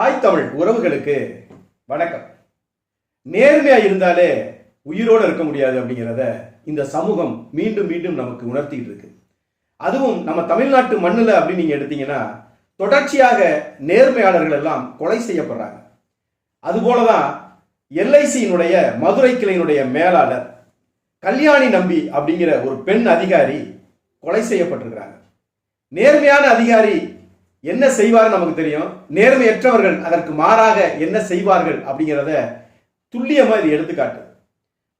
தாய் தமிழ் உறவுகளுக்கு வணக்கம். நேர்மையா இருந்தாலே உயிரோடு இருக்க முடியாது அப்படிங்கிறத இந்த சமூகம் மீண்டும் மீண்டும் நமக்கு உணர்த்திட்டு இருக்கு. அதுவும் நம்ம தமிழ்நாட்டு மண்ணில் அப்படின்னு நீங்க எடுத்தீங்கன்னா தொடர்ச்சியாக நேர்மையாளர்கள் எல்லாம் கொலை செய்யப்படுறாங்க. அதுபோலதான் எல்ஐசியினுடைய மதுரை கிளையினுடைய மேலாளர் கல்யாணி நம்பி அப்படிங்கிற ஒரு பெண் அதிகாரி கொலை செய்யப்பட்டிருக்கிறாங்க. நேர்மையான அதிகாரி என்ன செய்வார் நமக்கு தெரியும். நேர்மையற்றவர்கள் அதற்கு மாறாக என்ன செய்வார்கள் அப்படிங்கிறத துல்லியமாக இது எடுத்துக்காட்டு.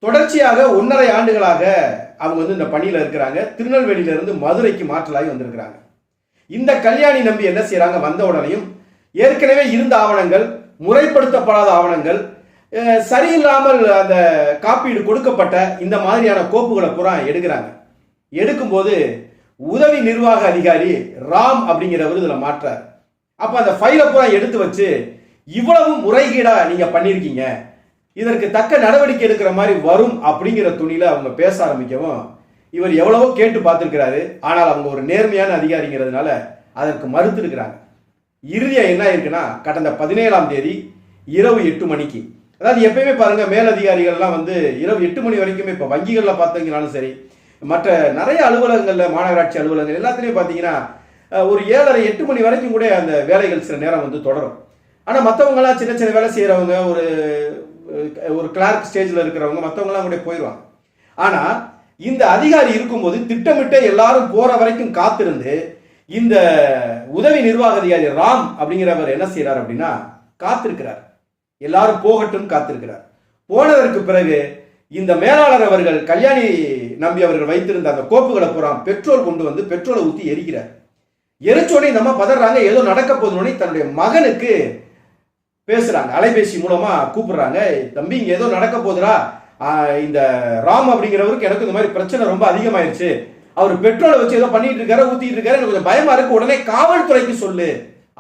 தொடர்ச்சியாக ஒன்றரை ஆண்டுகளாக அவங்க வந்து இந்த பணியில் இருக்கிறாங்க. திருநெல்வேலியிலிருந்து மதுரைக்கு மாற்றலாகி வந்திருக்கிறாங்க. இந்த கல்யாணி நம்பி என்ன செய்கிறாங்க வந்த உடனேயும் ஏற்கனவே இருந்த ஆவணங்கள் முறைப்படுத்தப்படாத ஆவணங்கள் சரியில்லாமல் அந்த காப்பீடு கொடுக்கப்பட்ட இந்த மாதிரியான கோப்புகளை பூரா எடுக்கிறாங்க. எடுக்கும்போது உதவி நிர்வாக அதிகாரி ராம் அப்படிங்கிறவர் இதில் மாற்றார். அப்போ அந்த ஃபைலை பூரா எடுத்து வச்சு இவ்வளவு முறைகீடாக நீங்கள் பண்ணியிருக்கீங்க இதற்கு தக்க நடவடிக்கை எடுக்கிற மாதிரி வரும் அப்படிங்கிற துணியில் அவங்க பேச ஆரம்பிக்கவும் இவர் எவ்வளவோ கேட்டு பார்த்துருக்கிறாரு. ஆனால் அவங்க ஒரு நேர்மையான அதிகாரிங்கிறதுனால அதற்கு மறுத்து இறுதியாக என்ன இருக்குன்னா கடந்த பதினேழாம் தேதி இரவு எட்டு மணிக்கு. அதாவது எப்பயுமே பாருங்கள் மேலதிகாரிகள்லாம் வந்து இரவு எட்டு மணி வரைக்குமே இப்போ வங்கிகளில் பார்த்தீங்கனாலும் சரி மற்ற நிறைய அலுவலகங்களில் மாநகராட்சி அலுவலகங்கள் எல்லாத்துலேயும் பார்த்தீங்கன்னா ஒரு ஏழரை எட்டு மணி வரைக்கும் கூட அந்த வேலைகள் சில நேரம் வந்து தொடரும். ஆனால் மற்றவங்களாம் சின்ன சின்ன வேலை செய்கிறவங்க ஒரு ஒரு கிளார்க் ஸ்டேஜில் இருக்கிறவங்க மற்றவங்களாம் கூட போயிடுவாங்க ஆனால் இந்த அதிகாரி இருக்கும்போது திட்டமிட்டே எல்லாரும் போகிற வரைக்கும் காத்திருந்து இந்த உதவி நிர்வாக அதிகாரி ராம் அப்படிங்கிறவர் என்ன செய்கிறார் அப்படின்னா காத்திருக்கிறார். எல்லாரும் போகட்டும் காத்திருக்கிறார். போனதற்கு பிறகு இந்த மேலாளர் அவர்கள் கல்யாணி நம்பி அவர்கள் வைத்திருந்த அந்த கோப்புகளை பூரா பெட்ரோல் கொண்டு வந்து பெட்ரோலை ஊற்றி எரிக்கிறார். எரிச்சோடனே இந்த பதறாங்க ஏதோ நடக்க போதுனே தன்னுடைய மகனுக்கு பேசுறாங்க. அலைபேசி மூலமா கூப்பிடுறாங்க தம்பி இங்க ஏதோ நடக்க போகுதுடா. இந்த ராம் அப்படிங்கிறவருக்கு எனக்கு இந்த மாதிரி பிரச்சனை ரொம்ப அதிகமாயிருச்சு. அவர் பெட்ரோலை வச்சு ஏதோ பண்ணிட்டு இருக்காரு ஊத்திட்டு இருக்காரு. எனக்கு கொஞ்சம் பயமா இருக்கு உடனே காவல்துறைக்கு சொல்லு.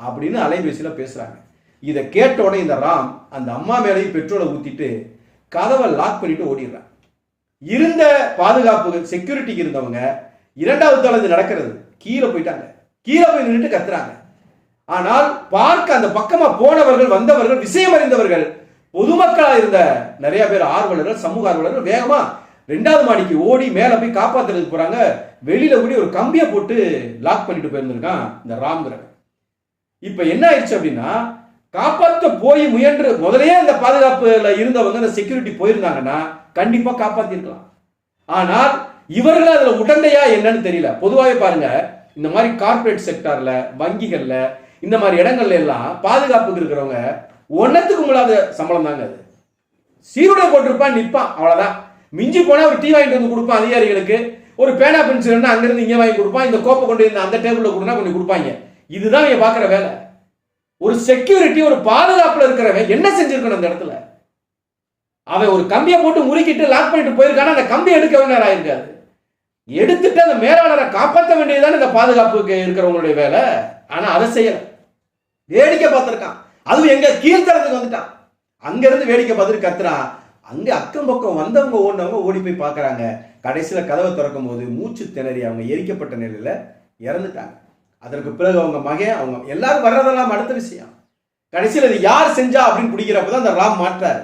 அப்படின்னு அலைபேசியில பேசுறாங்க. இதை கேட்ட உடனே இந்த ராம் அந்த அம்மா மேலேயும் பெட்ரோலை ஊத்திட்டு கதவை லாக் பண்ணிட்டு ஓடிடுறான். இருந்த பாதுகாப்பு செக்யூரிட்டிக்கு இருந்தவங்க இரண்டாவது தளம் இது நடக்கிறது கீழே போயிட்டாங்க. கீழே போய் நின்றுட்டு கத்துறாங்க. ஆனால் பார்க்க அந்த பக்கமா போனவர்கள் வந்தவர்கள் விஷயம் அறிந்தவர்கள் பொதுமக்களா இருந்த நிறைய பேர் ஆர்வலர்கள் சமூக ஆர்வலர்கள் வேகமா ரெண்டாவது மாடிக்கு ஓடி மேல போய் காப்பாத்துறதுக்கு போறாங்க. வெளியில கூடி ஒரு கம்பியை போட்டு லாக் பண்ணிட்டு போயிருந்திருக்கான் இந்த ராம்ங்கிறவன் இப்ப என்ன ஆயிடுச்சு அப்படின்னா காப்பாற்ற போய் முயன்று முதலே அந்த பாதுகாப்புல இருந்தவங்க அந்த செக்யூரிட்டி போயிருந்தாங்கன்னா கண்டிப்பா காப்பாத்திருக்கலாம். ஆனால் இவர்கள் அதுல உடந்தையா என்னன்னு தெரியல. பொதுவாகவே பாருங்க இந்த மாதிரி கார்ப்பரேட் செக்டார்ல வங்கிகள்ல இந்த மாதிரி இடங்கள்ல எல்லாம் பாதுகாப்புக்கு இருக்கிறவங்க ஒன்னத்துக்கு முன்னாத சம்பளம் தாங்க அது. சீருடை போட்டிருப்பான் நிற்பான் அவ்வளவுதான். மிஞ்சி போனா ஒரு டீ வாங்கிட்டு வந்து கொடுப்பான் அதிகாரிகளுக்கு. ஒரு பேனா பென்சில் அங்கிருந்து இங்கே வாங்கி கொடுப்பான். இந்த கோப்பை கொண்டு இருந்த அந்த டேபிள்ல கொடுனா கொண்டு கொடுப்பாங்க. இதுதான் இவங்க பாக்குற வேலை. ஒரு செக்யூரிட்டி ஒரு பாதுகாப்புல இருக்கிறவன் என்ன செஞ்சிருக்கணும் அந்த இடத்துல? அவன் ஒரு கம்பியை போட்டு முறுக்கிட்டு லாக் பண்ணிட்டு போயிருக்கானா? அந்த கம்பி எடுக்க வேண்டிய ஆயிருக்காது? எடுத்துட்டு அந்த மேலாளரை காப்பாற்ற வேண்டியதுதானே இந்த பாதுகாப்புக்கு இருக்கிறவங்களுடைய வேலை. ஆனா அதை செய்யல. வேடிக்கை பார்த்திருக்கான். அதுவும் எங்க கீழ்த்தரத்துக்கு வந்துட்டான். அங்க இருந்து வேடிக்கை பார்த்துட்டு கத்துறான் அங்க அக்கம் பக்கம் வந்தவங்க ஓடினவங்க ஓடி போய் பாக்குறாங்க கடைசியில கதவை திறக்கும் போது மூச்சு திணறி அவங்க எரிக்கப்பட்ட நிலையில இறந்துட்டாங்க. அதற்கு பிறகு அவங்க மகன் அவங்க எல்லாரும் வர்றதெல்லாம் அடுத்த விஷயம். கடைசியில் இது யார் செஞ்சா அப்படின்னு பிடிக்கிறப்ப தான் அந்த ராம் மாற்றாரு.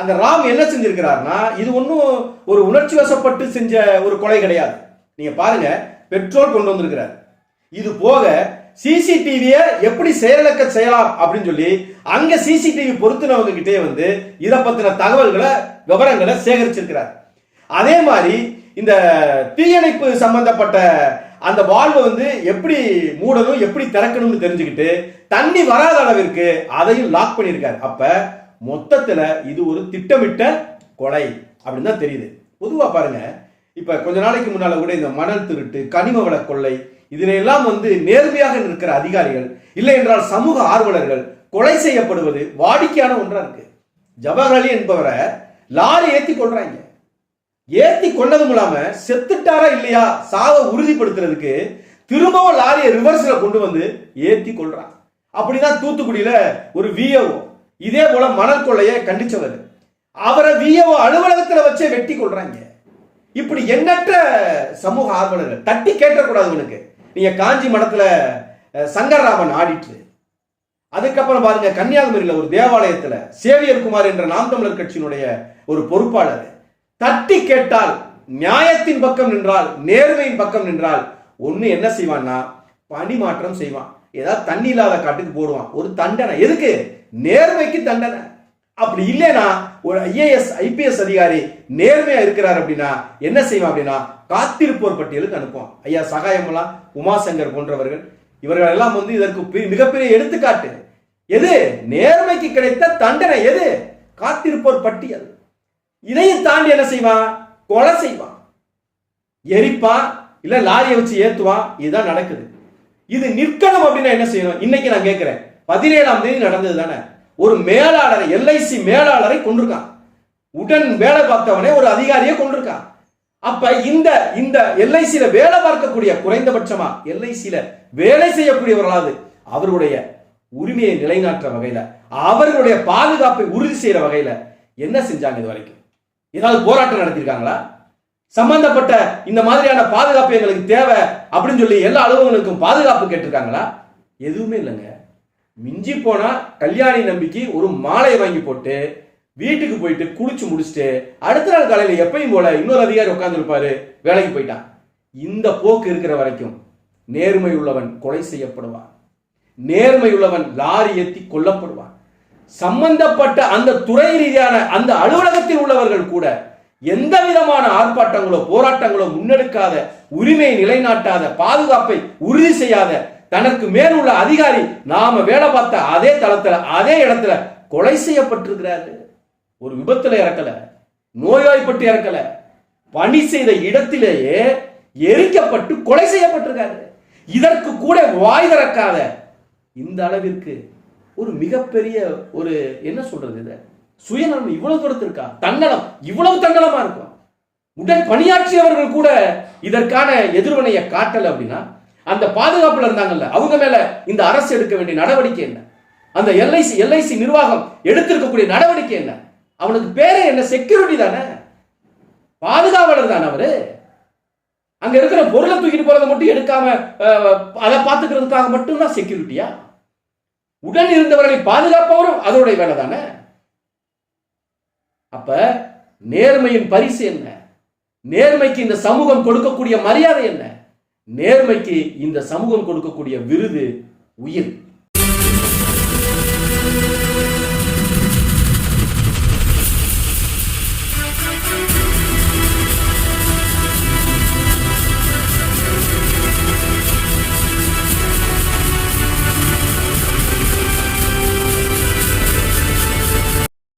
அந்த ராம் என்ன செஞ்சிருக்கிறாருன்னா இது ஒன்றும் ஒரு உணர்ச்சி வசப்பட்டு செஞ்ச ஒரு கொலை கிடையாது. நீங்க பாருங்க பெட்ரோல் கொண்டு வந்திருக்கிறார். இது போக சிசிடிவியை எப்படி செயலக்க செய்யலாம் அப்படின்னு சொல்லி அங்க சிசிடிவி பொருத்தினவங்க கிட்டே வந்து இதை பத்தின தகவல்களை விவரங்களை சேகரிச்சிருக்கிறார். அதே மாதிரி இந்த தீயணைப்பு சம்பந்தப்பட்ட அந்த வால்வை வந்து எப்படி மூடணும் எப்படி திறக்கணும்னு தெரிஞ்சுக்கிட்டு தண்ணி வராத அளவிற்கு அதையும் லாக் பண்ணியிருக்காரு. அப்ப மொத்தத்துல இது ஒரு திட்டமிட்ட கொலை அப்படின்னு தான் தெரியுது. பொதுவாக பாருங்க இப்ப கொஞ்ச நாளைக்கு முன்னால கூட இந்த மணல் திருட்டு கனிம வள கொள்ளை இதிலெல்லாம் வந்து நேர்மையாக நிற்கிற அதிகாரிகள் இல்லை என்றால் சமூக ஆர்வலர்கள் கொலை செய்யப்படுவது வாடிக்கையான ஒன்றா இருக்கு. ஜவஹர்லி என்பவரை லாரி ஏற்றி கொள்றாங்க ஏத்தி கொண்டதும் இல்லாம செத்துட்டாரா இல்லையா சாவை உறுதிப்படுத்துறதுக்கு திரும்பவும் லாரியை ரிவர்ஸ்ல கொண்டு வந்து ஏத்தி கொள்றான். அப்படிதான் தூத்துக்குடியில ஒரு விஏஓ இதே போல மணல் கொள்ளையை கண்டிச்சவர். அவரை விஏஓ அலுவலகத்துல வச்சே வெட்டி கொள்றாங்க. இப்படி எண்ணற்ற சமூக ஆர்வலர்கள் தட்டி கேட்டக்கூடாது உனக்கு நீங்க காஞ்சி மடத்துல சங்கர்ராமன் ஆடிட்டு. அதுக்கப்புறம் பாருங்க கன்னியாகுமரியில ஒரு தேவாலயத்துல சேவியர் குமார் என்ற நாம் தமிழர் கட்சியினுடைய ஒரு பொறுப்பாளர். தட்டி கேட்டால் நியாயத்தின் பக்கம் நின்றால் நேர்மையின் பக்கம் நின்றால் ஒன்று என்ன செய்வான்னா பணிமாற்றம் செய்வான். ஏதாவது தண்ணி இல்லாத காட்டுக்கு போடுவான். ஒரு தண்டனை. எதுக்கு? நேர்மைக்கு தண்டனை. அப்படி இல்லைனா ஒரு ஐஏஎஸ் ஐபிஎஸ் அதிகாரி நேர்மையா இருக்கிறார் அப்படின்னா என்ன செய்வான் அப்படின்னா காத்திருப்போர் பட்டியலுக்கு அனுப்புவான். ஐயா சகாயமலா உமாசங்கர் போன்றவர்கள் இவர்கள் எல்லாம் வந்து இதற்கு பெரிய- மிகப்பெரிய எடுத்துக்காட்டு. எது? நேர்மைக்கு கிடைத்த தண்டனை. எது? காத்திருப்போர் பட்டியல். இதையும் தாண்டி என்ன செய்வான் கொலை செய்வான் எரிப்பான் இல்ல லாரியை வச்சு ஏத்துவான் இதுதான் நடக்குது. இது நிற்கணும் அப்படின்னா என்ன செய்யணும்? இன்னைக்கு நான் கேட்கிறேன். பதினேழாம் தேதி நடந்தது தானே? ஒரு மேலாளரை எல்ஐசி மேலாளரை கொண்டிருக்கான் உடன் வேலை பார்த்தவனே ஒரு அதிகாரியை கொண்டிருக்கான் அப்ப இந்த இந்த எல்ஐசியில வேலை பார்க்கக்கூடிய குறைந்தபட்சமா எல்ஐசியில வேலை செய்யக்கூடியவர்களாவது அவருடைய உரிமையை நிலைநாட்டுற வகையில அவர்களுடைய பாதுகாப்பை உறுதி செய்யற வகையில என்ன செஞ்சாங்க இது வரைக்கும்? ஏதாவது போராட்டம் நடத்திருக்காங்களா சம்பந்தப்பட்ட இந்த மாதிரியான பாதுகாப்பு எங்களுக்கு தேவை அப்படின்னு சொல்லி எல்லா அலுவலகங்களுக்கும் பாதுகாப்பு கேட்டிருக்காங்களா? எதுவுமே இல்லைங்க. மிஞ்சி போனா கல்யாணி நம்பிக்கை ஒரு மாலையை வாங்கி போட்டு வீட்டுக்கு போயிட்டு குளிச்சு முடிச்சுட்டு அடுத்த நாள் காலையில எப்பயும் போல இன்னொரு அதிகாரி உட்காந்துருப்பாரு வேலைக்கு போயிட்டான். இந்த போக்கு இருக்கிற வரைக்கும் நேர்மை உள்ளவன் கொலை செய்யப்படுவான். நேர்மை உள்ளவன் லாரி ஏத்தி கொல்லப்படுவான். சம்பந்தப்பட்ட அந்த துறை ரீதியான அந்த அலுவலகத்தில் உள்ளவர்கள் கூட எந்த விதமான ஆர்ப்பாட்டங்களோ போராட்டங்களோ முன்னெடுக்காத உரிமையை நிலைநாட்டாத பாதுகாப்பை உறுதி செய்யாத தனக்கு மேலுள்ள அதிகாரி நாம வேலை பார்த்த அதே தளத்துல அதே இடத்துல கொலை செய்யப்பட்டிருக்கிறாரு. ஒரு விபத்துல இறக்கல நோய்வாய்ப்பட்டு இறக்கல. பணி செய்த இடத்திலேயே எரிக்கப்பட்டு கொலை செய்யப்பட்டிருக்காரு. இதற்கு கூட வாய் திறக்காத இந்த அளவிற்கு ஒரு மிகப்பெரிய ஒரு என்ன சொல்றது இது? சுயநலம் இவ்வளவு தூரத்திற்கா? தங்கலம் தன்னலம். இவ்வளவு தன்னலமா இருக்கும். உடன் பணியாற்றியவர்கள் கூட இதற்கான எதிர்வினையை காட்டல அப்படின்னா அந்த பாதுகாப்புல இருந்தாங்கல்ல அவங்க மேல இந்த அரசு எடுக்க வேண்டிய நடவடிக்கை என்ன? அந்த எல்ஐசி எல்ஐசி நிர்வாகம் எடுத்திருக்கக்கூடிய நடவடிக்கை என்ன? அவனுக்கு பேரே என்ன? செக்யூரிட்டி தானே? பாதுகாவலர் தானே அவரு? அங்க இருக்கிற பொருளை தூக்கிட்டு போறதை மட்டும் எடுக்காம அதை பார்த்துக்கிறதுக்காக மட்டும்தான் செக்யூரிட்டியா உடன் இருந்தவர்களை பாதுகாப்பவரும் அதனுடைய வேலை தானே? அப்ப நேர்மையின் பரிசு என்ன? நேர்மைக்கு இந்த சமூகம் கொடுக்கக்கூடிய மரியாதை என்ன? நேர்மைக்கு இந்த சமூகம் கொடுக்கக்கூடிய விருது உயிர்.